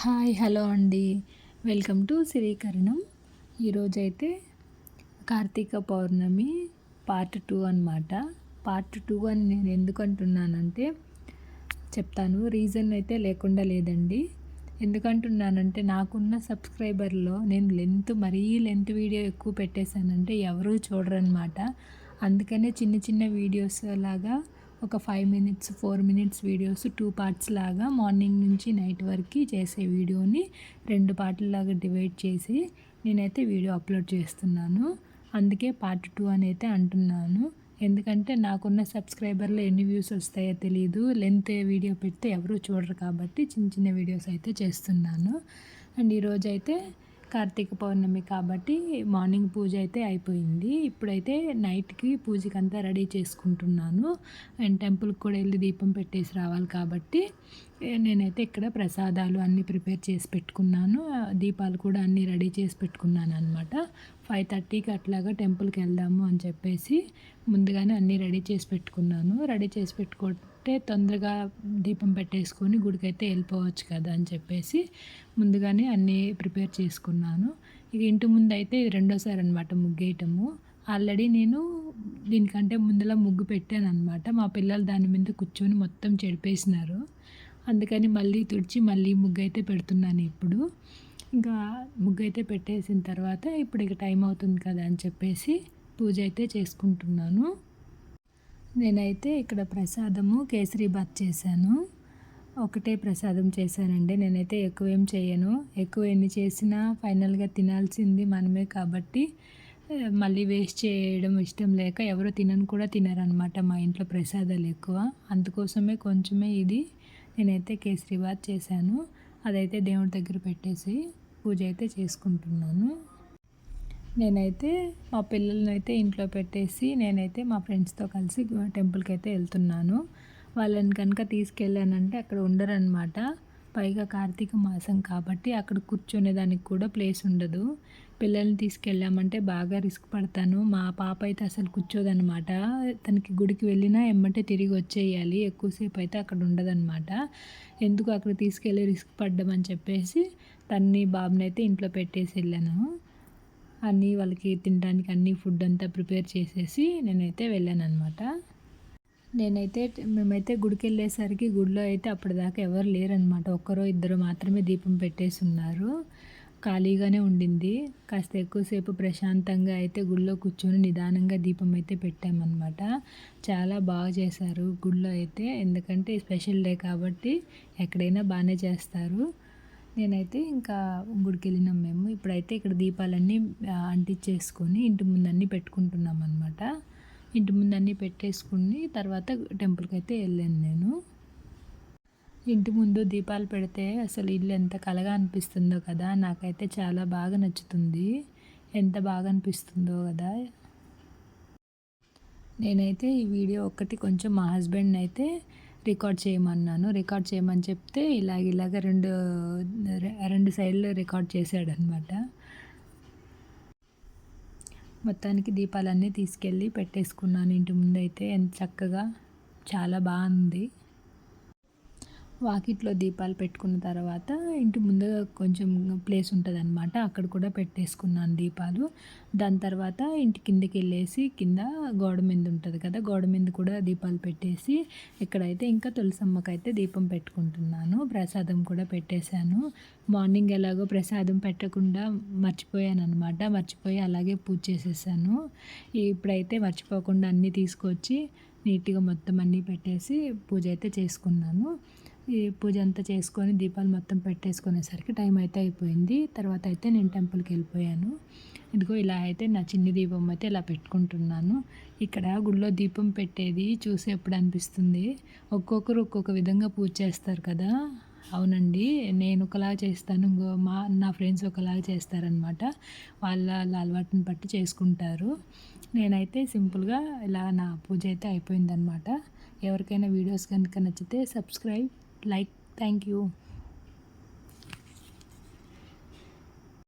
Hi hello అండి. Welcome to Srikaranam. ఈరోజైతే Karthika Pournami part two అనమాట పార్ట్ టూ అని నేను ఎందుకు అంటున్నానంటే చెప్తాను. రీజన్ అయితే లేకుండా లేదండి. ఎందుకంటున్నానంటే నాకున్న సబ్స్క్రైబర్లో నేను లెంత్ మరీ లెంత్ వీడియో ఎక్కువ పెట్టేశానంటే ఎవరూ చూడరనమాట అందుకనే చిన్న చిన్న వీడియోస్ లాగా ఒక five minutes four minutes videos two parts లాగా మార్నింగ్ నుంచి నైట్ వరకు చేసే వీడియోని రెండు పార్ట్లలాగా డివైడ్ చేసి నేనైతే వీడియో అప్లోడ్ చేస్తున్నాను. అందుకే పార్ట్ టూ అని అయితే అంటున్నాను. ఎందుకంటే నాకున్న సబ్స్క్రైబర్లో ఎన్ని వ్యూస్ వస్తాయో తెలియదు లెంత్ వీడియో పెడితే ఎవరూ చూడరు కాబట్టి చిన్న చిన్న వీడియోస్ అయితే చేస్తున్నాను. అండ్ ఈరోజైతే అయితే కార్తీక పౌర్ణమి కాబట్టి మార్నింగ్ పూజ అయితే అయిపోయింది. ఇప్పుడైతే నైట్కి పూజకి అంతా రెడీ చేసుకుంటున్నాను. అండ్ టెంపుల్కి కూడా వెళ్ళి దీపం పెట్టేసి రావాలి కాబట్టి నేనైతే ఇక్కడ ప్రసాదాలు అన్నీ ప్రిపేర్ చేసి పెట్టుకున్నాను. దీపాలు కూడా అన్నీ రెడీ చేసి పెట్టుకున్నాను అనమాట ఫైవ్ థర్టీకి అట్లాగా టెంపుల్కి వెళ్దాము అని చెప్పేసి ముందుగానే అన్నీ రెడీ చేసి పెట్టుకున్నాను. రెడీ చేసి పెట్టుకుంటే తొందరగా దీపం పెట్టేసుకొని గుడికైతే వెళ్ళిపోవచ్చు కదా అని చెప్పేసి ముందుగానే అన్నీ ప్రిపేర్ చేసుకున్నాను. ఇక ఇంటి ముందు అయితే రెండోసారి అనమాట ముగ్గేయటము. ఆల్రెడీ నేను దీనికంటే ముందులా ముగ్గు పెట్టాను అనమాట మా పిల్లలు దాని మీద కూర్చొని మొత్తం చెడిపేసినారు. అందుకని మళ్ళీ తుడిచి మళ్ళీ ముగ్గు అయితే పెడుతున్నాను ఇప్పుడు. ఇంకా ముగ్గు అయితే పెట్టేసిన తర్వాత ఇప్పుడు ఇక టైం అవుతుంది కదా అని చెప్పేసి పూజ అయితే చేసుకుంటున్నాను. నేనైతే ఇక్కడ ప్రసాదము కేసరి బాత్ చేశాను. ఒకటే ప్రసాదం చేశానండి. నేనైతే ఎక్కువ ఏం చేయను. ఎక్కువ ఎన్ని చేసినా ఫైనల్గా తినాల్సింది మనమే కాబట్టి మళ్ళీ వేస్ట్ చేయడం ఇష్టం లేక ఎవరు తినను కూడా తినరనమాట మా ఇంట్లో ప్రసాదాలు ఎక్కువ. అందుకోసమే కొంచెమే ఇది నేనైతే కేసరి బాత్ చేశాను. అదైతే దేవుడి దగ్గర పెట్టేసి పూజ అయితే చేసుకుంటున్నాను. నేనైతే మా పిల్లల్ని అయితే ఇంట్లో పెట్టేసి నేనైతే మా ఫ్రెండ్స్తో కలిసి టెంపుల్కి అయితే వెళ్తున్నాను. వాళ్ళని కనుక తీసుకెళ్ళానంటే అక్కడ ఉండరనమాట పైగా కార్తీక మాసం కాబట్టి అక్కడ కూర్చునేదానికి కూడా ప్లేస్ ఉండదు. పిల్లల్ని తీసుకెళ్ళామంటే బాగా రిస్క్ పడతాను. మా పాప అయితే అసలు కూర్చోదనమాట తనకి గుడికి వెళ్ళినా ఎమ్మంటే తిరిగి వచ్చేయాలి. ఎక్కువసేపు అయితే అక్కడ ఉండదన్నమాట. ఎందుకు అక్కడ తీసుకెళ్ళి రిస్క్ పడ్డం అని చెప్పేసి తన్ని బాబుని అయితే ఇంట్లో పెట్టేసి వెళ్ళాను. అన్నీ వాళ్ళకి తినడానికి అన్ని ఫుడ్ అంతా ప్రిపేర్ చేసేసి నేనైతే వెళ్ళాను అనమాట నేనైతే మేమైతే గుడికి వెళ్ళేసరికి గుడిలో అయితే అప్పటిదాకా ఎవరు లేరనమాట ఒక్కరో ఇద్దరు మాత్రమే దీపం పెట్టేసి ఉన్నారు ఖాళీగానే ఉండింది. కాస్త ఎక్కువసేపు ప్రశాంతంగా అయితే గుళ్ళో కూర్చొని నిదానంగా దీపం అయితే పెట్టామన్నమాట. చాలా బాగా చేశారు గుళ్ళో అయితే. ఎందుకంటే స్పెషల్ డే కాబట్టి ఎక్కడైనా బాగానే చేస్తారు. నేనైతే ఇంకా గుడికి వెళ్ళినాం మేము. ఇప్పుడైతే ఇక్కడ దీపాలన్నీ అంటించేసుకొని ఇంటి ముందన్నీ పెట్టుకుంటున్నాం అనమాట ఇంటి ముందు అన్నీ పెట్టేసుకుని తర్వాత టెంపుల్కి అయితే వెళ్ళాను నేను. ఇంటి ముందు దీపాలు పెడితే అసలు ఇల్లు ఎంత కలగా అనిపిస్తుందో కదా నాకైతే చాలా బాగా నచ్చుతుంది. ఎంత బాగా అనిపిస్తుందో కదా. నేనైతే ఈ వీడియో ఒక్కటి కొంచెం మా హస్బెండ్ అయితే రికార్డ్ చేయమన్నాను. రికార్డ్ చేయమని చెప్తే ఇలాగ ఇలాగ రెండు రెండు సైడ్లు రికార్డ్ చేశాడనమాట మొత్తానికి దీపాలన్నీ తీసుకెళ్ళి పెట్టేసుకున్నాను. ఇంటి ముందు అయితే ఎంత చక్కగా చాలా బాగుంది. వాకిట్లో దీపాలు పెట్టుకున్న తర్వాత ఇంటి ముందు కొంచెం ప్లేస్ ఉంటుంది అనమాట అక్కడ కూడా పెట్టేసుకున్నాను దీపాలు. దాని తర్వాత ఇంటి కిందకి వెళ్ళేసి కింద గోడ మీద ఉంటుంది కదా గోడ మీద కూడా దీపాలు పెట్టేసి ఇక్కడైతే ఇంకా తులసమ్మకైతే దీపం పెట్టుకుంటున్నాను ప్రసాదం కూడా పెట్టేశాను. మార్నింగ్ ఎలాగో ప్రసాదం పెట్టకుండా మర్చిపోయాను అనమాట మర్చిపోయి అలాగే పూజ చేసేసాను. ఇప్పుడైతే మర్చిపోకుండా అన్నీ తీసుకొచ్చి నీట్గా మొత్తం అన్నీ పెట్టేసి పూజ అయితే చేసుకున్నాను. ఈ పూజ అంతా చేసుకొని దీపాలు మొత్తం పెట్టేసుకునేసరికి టైం అయితే అయిపోయింది. తర్వాత అయితే నేను టెంపుల్కి వెళ్ళిపోయాను. ఇదిగో ఇలా అయితే నా చిన్ని దీపం అయితే ఇలా పెట్టుకుంటున్నాను. ఇక్కడ గుళ్ళో దీపం పెట్టేది చూసి ఎప్పుడు అనిపిస్తుంది? ఒక్కొక్కరు ఒక్కొక్క విధంగా పూజ చేస్తారు కదా? అవునండి. నేను ఒకలా చేస్తాను. ఇంకో మా నా ఫ్రెండ్స్ ఒకలాగా చేస్తారనమాట వాళ్ళ అలవాటుని బట్టి చేసుకుంటారు. నేనైతే సింపుల్గా ఇలా నా పూజ అయితే అయిపోయిందనమాట ఎవరికైనా వీడియోస్ కనుక నచ్చితే సబ్స్క్రైబ్ like thank you